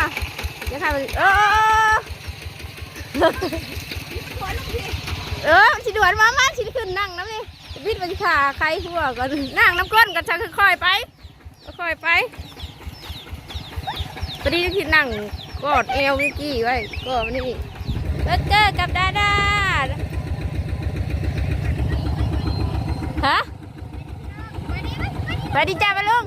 ค่ะจะทำมันเออเออมันสิด่วนมามาสิดขึ้นนั่งน้ำนี่วิทย์มันขาใครหัวก่อนนั่งน้ำก้นกันชักค่อยๆไปค่อยๆไปตอนนี้ที่นั่งกอดเอวมิกกี้ไว้กอดมันนี่แล้วเจอกับดาดาฮะไปดีจ้าไปลุง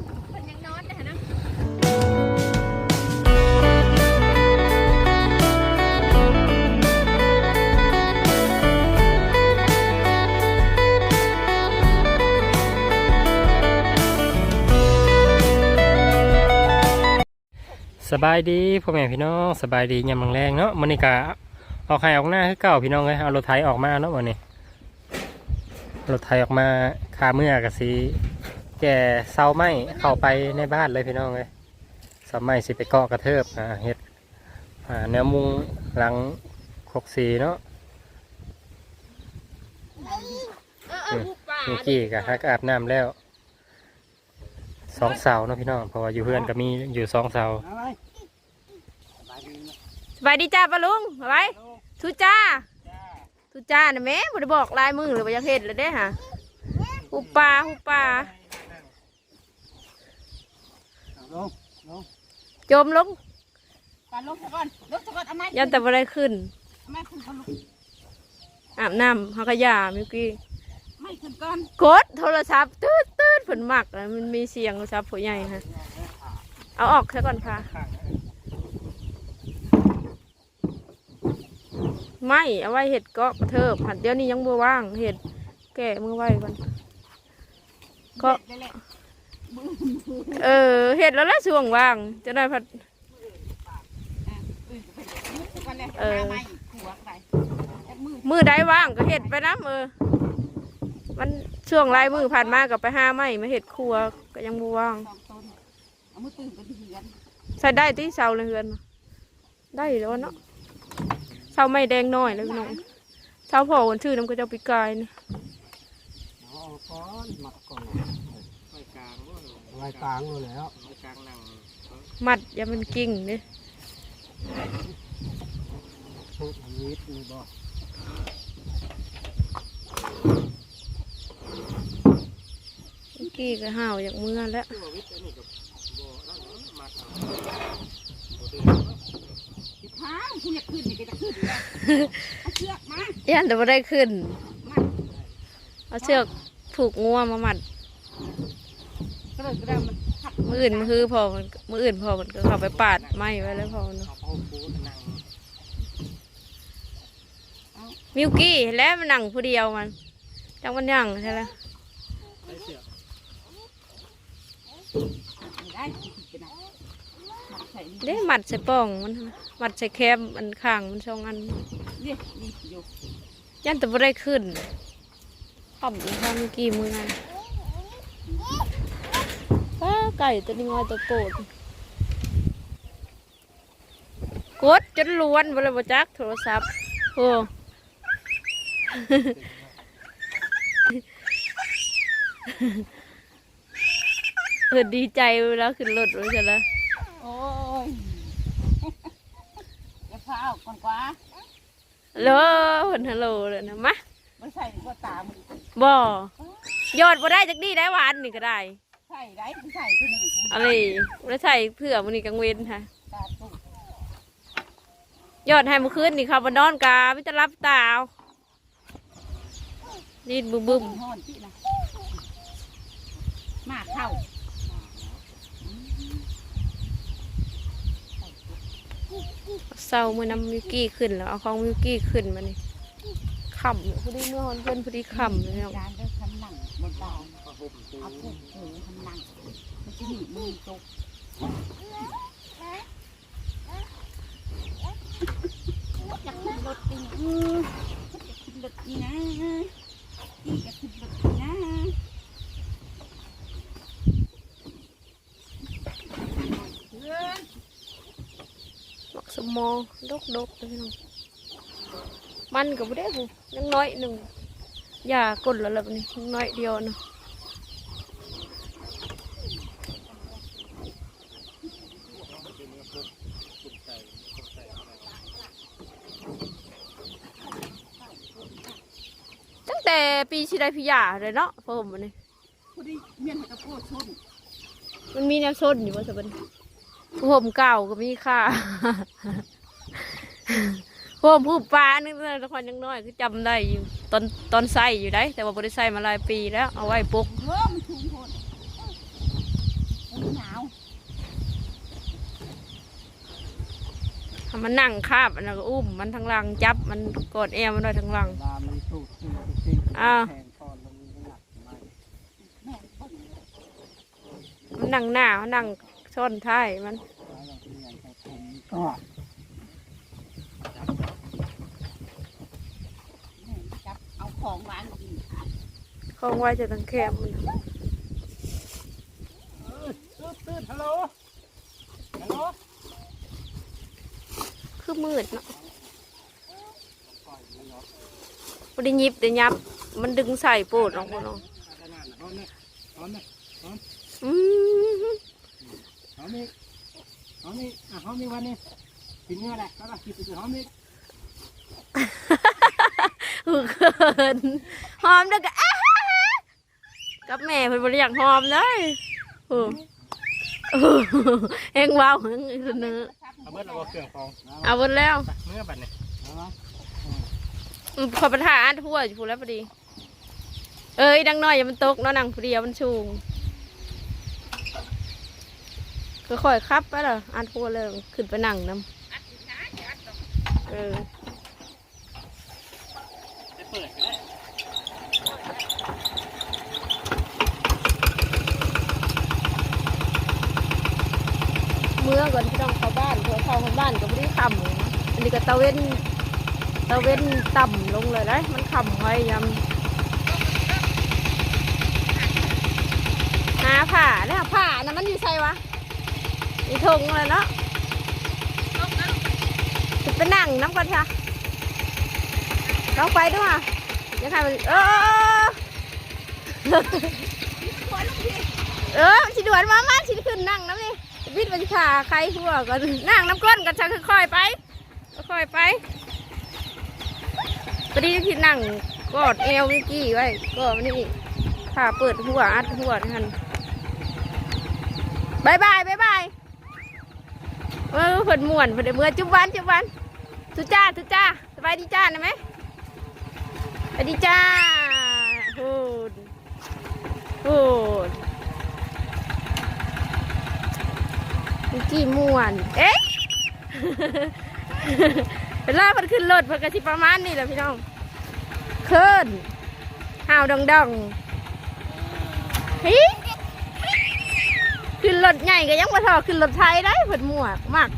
บายดีพ่อแม่พี่น้องสบายดียามแรงเนาะมันนี่กะออกให้ออกหน้าคือเก่าพี่น้องเลยเอารถไถออกมาเนาะวันนี้รถไถออกมาคาเมื่อกะสีแก่เสาไม้เข้าไปในบ้านเลยพี่น้องเลยเสาไม้สิไปเกาะกระเทิบอ่าเฮ็ดอ่าแนวมุงหลังคกสีเนาะเมื่อกี้กะฮักอาบน้ำแล้วสองเสาเนาะพี่น้องเพราะว่าอยู่เพื่อนก็มีอยู่สองเสา บายดีจ้าปะลุงไปทุจ้า ทุจ้านะแม่บ่ได้บอกลายมือหรือว่าอยากเห็นเลยเด้ฮะหูปลาหูปลาจมลงป่าลงซะก่อนลงซะก่อนเอาไม้ยันแต่บ่ได้ขึ้นเอาไม้ขึ้นก่อนลูกอาบน้ำเฮากะยาเมื่อกี้ไม้ขึ้นก่อนกดโทรศัพท์ตืดตืดผลหมักแล้วมันมีเสียงโทรศัพท์ผู้ใหญ่ฮะเอาออกซะก่อนค่ะ ไม่เอาไว้เห็ดเก็กระเทิบหัดเดี๋ยวนี้ยังบ่ว่างเห็ดแก่มือไว้ก่อนก็เด็ดเลยแหละเออเห็ดแล้วแหละช่วงว่างจะได้พัดอะอื่นก็ไปเลยมุกซะก่อนเลยเออหาไม้หัวไปจับมือมือใดว่างก็เห็ดไปน้ำเออมันช่วงลายมือผ่านมากับไปห้าไม้มาเห็ดครัวก็ยังบ่ว่างสองต้นเอามือตื่นกันที่เหือนใส่ได้ที่เสาเลยเฮือนได้แล้วเนาะ เสาไม่แดงน้อยเลยพี่น้องเสาพอวันชื่อน้ำก็จะปีกายนี่เอาก้อนหมักก่อนไว้กลางไว้กลางเลยแล้วไว้กลางนั่งมัดอย่ามันกิ่งนี่ชุดวิทย์นี่บ่เมื่อกี้ก็ห่าวอย่างเมื่อแล้ว สิพาคุณอยากขึ้นนี่ก็จะขึ้นแล้วเอาเชือกมายันแต่ไม่ได้ขึ้น มาเอาเชือกผูกงัวมามัดก็เลยก็ได้มันขัดมืออื่นมันคือพอมันมืออื่นพอมันก็เข้าไปปาดไม้ไว้แล้วพอเนาะเอาเข้าปูนนั่งมิวกี้แล้วมันนั่งผู้เดียวมันจังมันยั่งใช่ไหมไว้เสือกไม่ได้ขึ้ นไปไหนมัดใส่นี่เด้มัดใส่ป่องมันมัดใส่แคมอันข้างมันสองอันนี่นี่อยู่ยันแต่ไม่ได้ขึ้นขับอีกครั้งกี้มือไงว้าไก่ตัวนี้งอยตัวโปรดกดจนล้วนบริบจักโทรศัพท์โอ้เออดีใจเวลาขึ้นรถเลยใช่ไหม โอ้ย อย่าพาเอาก่อนกว่าฮัลโหลคนฮัลโหลเลยนะมะไม่ใส่ก็ตามบ่ยอดบ่ได้จักดีได้หวานนี่ก็ได้ใส่ได้ไม่ใส่คือหนึ่งอะไรแล้วใส่เผื่อมันนี่กังเวนค่ะตาตุกยอดให้เมื่อคืนนี่ค่ะบนนอนกาไม่จะรับตาเอานี่บึ้มบึ้มห่อนที่นะมาเข้า เศร้าเมื่อนำมิวกี้ขึ้นแล้วเอาของมิวกี้ขึ้นมานี่ขำเนี่ยพอดีเมื่อวันเพื่อนพอดีขำเลยเนาะการได้คำหนังบนดาวเอาผูกเถือคำหนังมันจะหนีมือตกอยากขึ้นรถอีกอยากขึ้นรถอีนะ องดกดกพี่น้องมันก็ไม่ได้บุยังน้อยหนึ่งอย่ากดละละนี่น้อยเดียวนะตั้งแต่ปีชีไดพิยาเลยเนาะผมมันนี่มันมีแนวชนอยู่ว่าสับันผมเก่าก็มีค่า พ่อผมผู้ปลานึกละครยังน้อยคือจำได้อยู่ตอนตอนใส่อยู่ได้แต่ว่าบริใส่มาหลายปีแล้ว เอาไว้ปกเริ่มนชุมพลมันหนาวทำมันนั่งคาบอันนั้นก็อุ้มมันทั้งลังจับมันกดแอวมันไว้ทั้งลังมันสูดจริงจริงอ่าแทนตอนลงหนักไหมแม่คนมันนั่งหน้ามันนั่งซ่อนท้ายมันแล้วเราเปลี่ยนไปผมก็ แม่จับเอา ของหวานกินคล้องไว้จะตั้งแคบมันตื่นตื่นฮัลโหลฮัลโหลคือมืดเนาะพอได้ยิบได้ยับ มันดึงใส่โปดลงพอเนาะขนาดนั้นเนี่ยหอมเนี่ยอืมหอมนี่หอมนี่อะหอมนี่วันนี้กินเนื้อแหละก็ต้องกินไปหอมนี่หือเกิ นหอมแล้วก็กับแม่เพิ่นบ่ได้อยากหอมเลยโอ้โอ้เอ็งว้าวหึงอีเสนอเอาเบิดเอาเครื่องของเอาหมดแล้วเมื่อบัดนี้อืมขอประทานอันทั่วอยู่พูแล้วพอดี เอ้ยดังน้อยอย่ามันตกเนาะนังพอดีมันสูงค่อยๆครับไปเลยอันทั่วเลยขึ้นไปนั่งน้ำเออ ได้เปิดก็ได้ เมื่อก่อนที่ต้องเข้าบ้านเพื่อเข้าบ้านก็ไม่ได้คำอันนี้ก็ตะเว้นตะเว้นต่ำลงเลยนะมันคำไว้ยำหาผ้าเนี่ยผ้านะมันอยู่ใช่วะอีทงเลยเนาะจะไปนั่งน้ำก่อนค่ะลองไปด้วยค่ะยังไงมันเออเออสิดวนมามาสิดขึ้นนั่งน้ำนี่ วิทย์มันขาใครหัวก็นั่งน้ำก้นกันชักค่อยๆไปค่อยๆไปพอดีที่นั่งกอดเอวมื่อกี้ไว้ก็นี่ขาเปิดหัวอัดหัวทันบายบายบายบายเออเพิ่นม่วนเพิ่นได้เมื่อจุ๊บวันจุ๊บวันทุจ้าทุจ้าสบายดีจ้านะไหมสบายดีจ้าพูดพูด เมื่อกี้ม่วน เอ๊ะเวลาเพิ่นขึ้นรถเพิ่นก็สิประมาณนี้แหละพี่น้องขึ้นห่าวดองดองฮ้ยขึ้นรถใหญ่ก็ยังมาทอขึ้นรถไทยได้เพิ่นม่วกมาก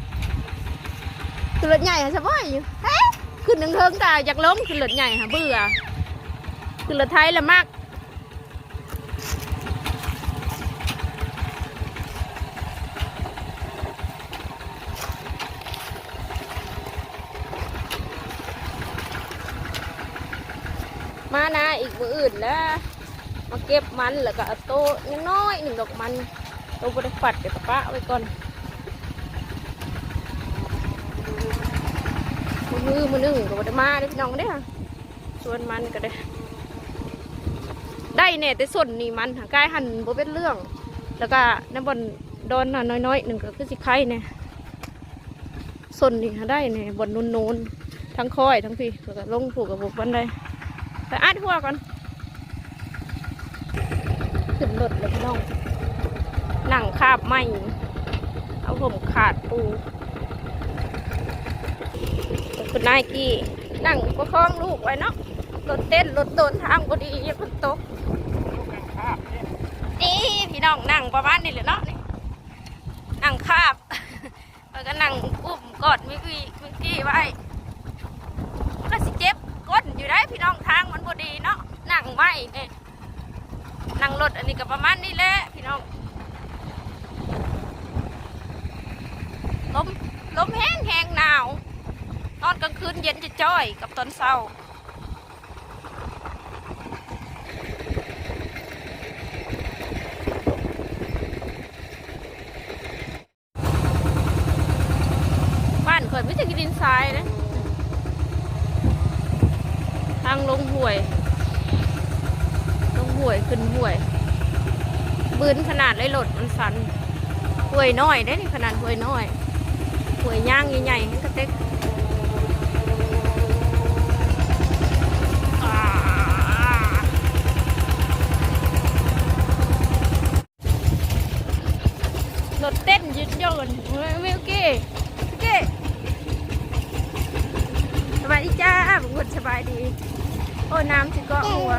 ขึ้นรถใหญ่ฮะสบายอยู่เฮ้ขึ้นหนึ่งเทิงตาอยากล้มขึ้นรถใหญ่ฮะเบื่อขึ้นรถไทยละมาก มานา อื่นแล้ว มาเก็บมันแล้วก็เอาโตะน้อยๆหนึ่งดอกมันโตบริฟัดเดี๋ยวปะไว้ก่อนมือมือหนึ่งก็บไดมาได้อพี่น้องได้ค่ะส่วนมันก็ได้ ได้เนี่ยแต่ส่วนนี่มันหากายหันบ่เป็นเรื่อง แล้วก็น้ำบนโดนน่ะน้อยๆหนึ่งก็คือสิไข่เนี่ยส่วนนี่หาได้เนี่ยบนนูนๆทั้งคอยทั้งพี่แล้วก็ลงผูกกับบุกบันไดไปอัดหัวก่อน ขึ้นรถเลยพี่น้องหนังคาบไหมเอาผมขาดปูคุณนายกี้นั่งประคองลูกไว้เนาะรถเต้นรถโดนทางพอดีย่าเพิ่งตกนี่พี่น้องนั่งประมาณนี้เลยเนาะนี่นั่งคาบแล้วก็นั่งอุ้มกอดมิกกี้มิกกี้ไว้ก็สิเจ็บก้นอยู่ได้พี่น้องทางมันพอดีเนาะนั่งไม่เนี่ย นั่งรถอันนี้ก็ประมาณนี้แหละพี่น้องลมลมแห้งแห้งหนาว ตอนกลางคืนเย็นจะจ้อยกับตอนเช้าบ้านเคยไม่ใช่กินดินทรายนะ ทางลงห่วย ห่วยขึ้นห่วย บืนขนาดเลยรถมันสันห่วยน้อยได้นี่ขนาดห่วยน้อยห่วยย่างใหญ่ๆนี่ก็เต็กรถเต้นยืดยนวิวกี้วิวกี้สบายดีจ้าบุญสบายดี โอ้ น้ำที่เก็หัว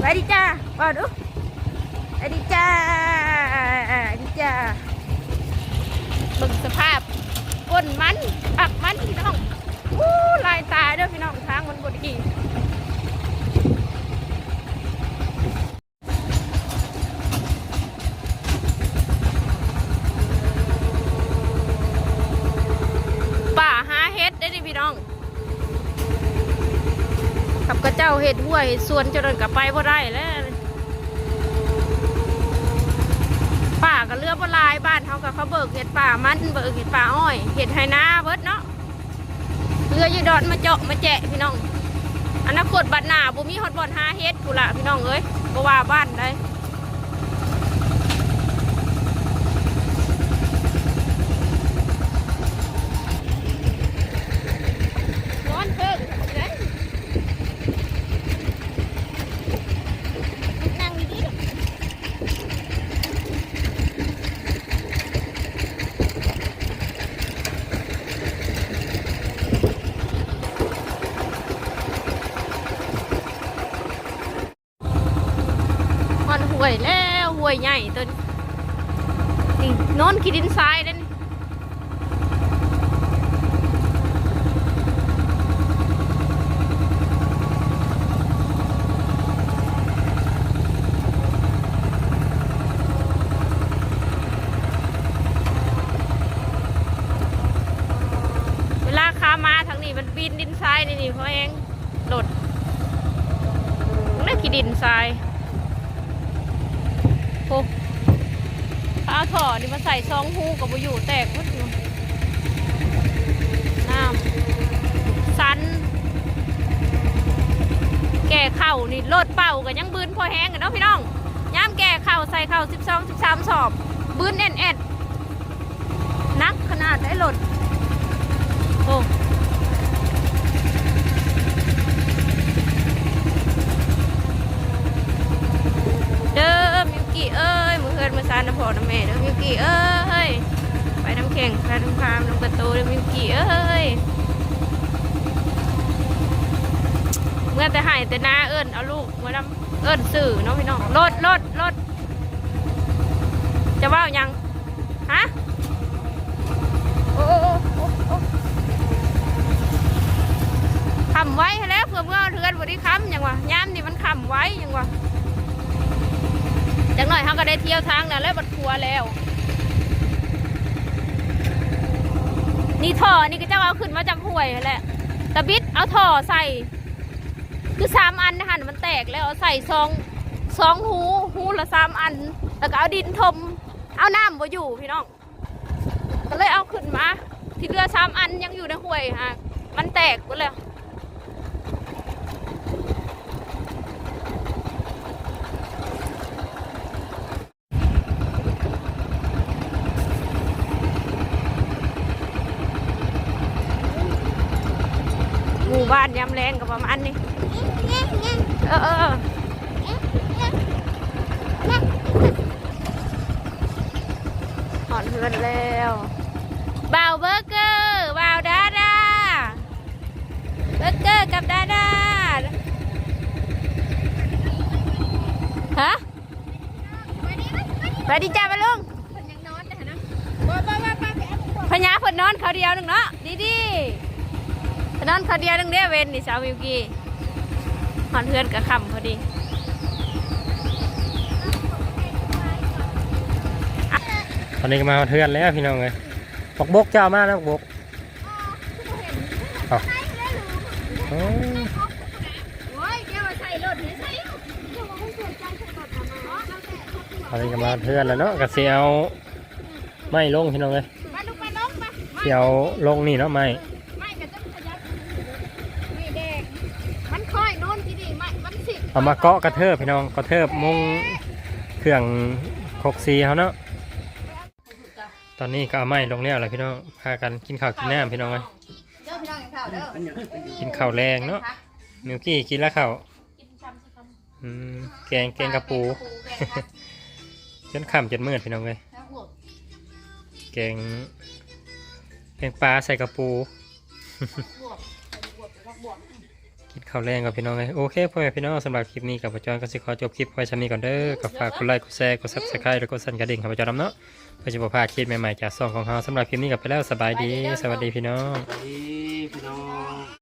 สบายดีจ้าบอดูไปดิจ้าดิจ้าบึงสภาพก้นมันปักมันพี่น้องอู้ลายตายเด้อพี่น้องทางมันบดีป่าหาเฮ็ดได้ดิพี่น้อง กับกระเจ้าเห็ดห้วเห็ดสวนเจริญกับไปบ่ได้แล้วป่าก็เลือกบ่หลายบ้านเขากับเขาเบิกเห็ดป่ามันเบิกเห็ดป่าอ้อยเห็ดไฮนาเบิดเนาะเรือยีดอนมาเจาะมาแจะพี่น้องอนาคตบัดหน้าบ่มีฮอดบ่อนหาเฮ็ดกูละพี่น้องเอ้ยบ่ว่าบ้านได้นอนเพิ่งเด้ นั่งดีๆมัน ห่วยแล้วห่วยใหญ่ตัวนี้นี่โน้นขีดินทรายนั่นเวลาขามาทางนี้มันปีนดินทรายนี่นี่พราะเองหลดนั่นขีดินทราย โอ้ถ้าเอาถ่อนี่มาใส่ซองหูกับมาอยู่แตกหมดอยู่น้ำสัน แก่เข่านี่โลดเป่ากันยังบืนพอแห้งกันเนาะพี่น้องย่ามแก่เข่าใส่เข่าสิบสองสิบสามสอบบืนแอนแอนนักขนาดได้โหลดโอ้เด้อมิวกี้เอ้ยมือเฮือนมือซานน้ำ พอน้ำแม่เด้อมิวกี้เอ้ยไปน้ำแข็งไปน้ำพามน้ำกระตูเด้อมิวกี้เอ้ยเมื่อแต่หายแต่นาเอิญเอาลูกเมานํเอิญสื่อเนาะพี่น้องรถรถรถจะว่ายังฮะโอ้โอ้โอ้โอ้คำไว้แล้วเพื่อเมื่อเทือนบริคำยังวะย้ำนี่มันคำไว้ยังวะ จังหน่อยเขาก็ได้เที่ยวทางนั้นแล้วบัดทัวแล้ว นี่ท่อนี่ก็จะเอาขึ้นมาจากห้วยนั่แหละตะบิดเอาท่อใส่ คือสามอันนะคะมันแตกแล้วเอาใส่ซองซองหูหูละสามอัน แล้วก็เอาดินทม เอาน้ำมาอยู่พี่น้อง ก็เลยเอาขึ้นมา ที่เรือสามอันยังอยู่ในห้วยฮะ มันแตกหมดแล้ว บ้านยำแรงกับประมาณนี้เออเออเออหอนเพื่อนแล้วบ่าวเบอร์เกอร์บ่าวดาดาเบอร์เกอร์กับดาดาฮะไปดีจ้ามาลุงพญาเพิ่นนอนเขาเดียวหนึ่งเนาะดีดีๆเพิ่ นนอนเขาเดียวหนึ่งเด้อเวนนี่สาววิวกี้หอนเพื่อนกับคำพอดีตอนนี้ก็มาเทือนแล้วพี่น้องเลยบกบกเจ้ามาแล้วบกเอาโอ้ตอนนี้ก็มาเทือนแล้วเนาะกระเสียวไม่ลงพี่น้องเลยมาลูกไปลงมาเสียวลงนี่เนาะไม่ ไม่กระต้องขยับไม่แดงมันค่อยโน่นที่นี่ไม่มันสิ เอามาเกาะกระเทิบพี่น้องกระเทิบมุงเครื่องคกซีเขาเนาะตอนนี้ก็เอาไม้ลงแล้วแหละพี่น้องพากันกินข้าวกินน้ำพี่น้องเลยเด้อพี่น้องกินข้าวเด้อกินข้าวแรงเนาะมิวกี้กินแล้วข้าวแกงแกงกระปูจนค่ำจนมืดพี่น้องเลยแล้วหัวแกงแกงปลาใส่กระปู กินข้าวแรงกับพี่น้องเลยโอเคพ่อแม่พี่น้องสำหรับคลิปนี้กับประจอนก็สิขอจบคลิปไว้ชั้นนี้ก่อนเด้อกับฝากกดไลค์กดแชร์กดซับสไครต์แล้วก็สั่นกระดิ่งครับประจอนำเนาะเพื่อจะบ่พลาดคลิปใหม่ๆจากซองของเราสำหรับคลิปนี้กับไปแล้วสบายดี สวัสดีพี่น้อง สวัสดีพี่น้อง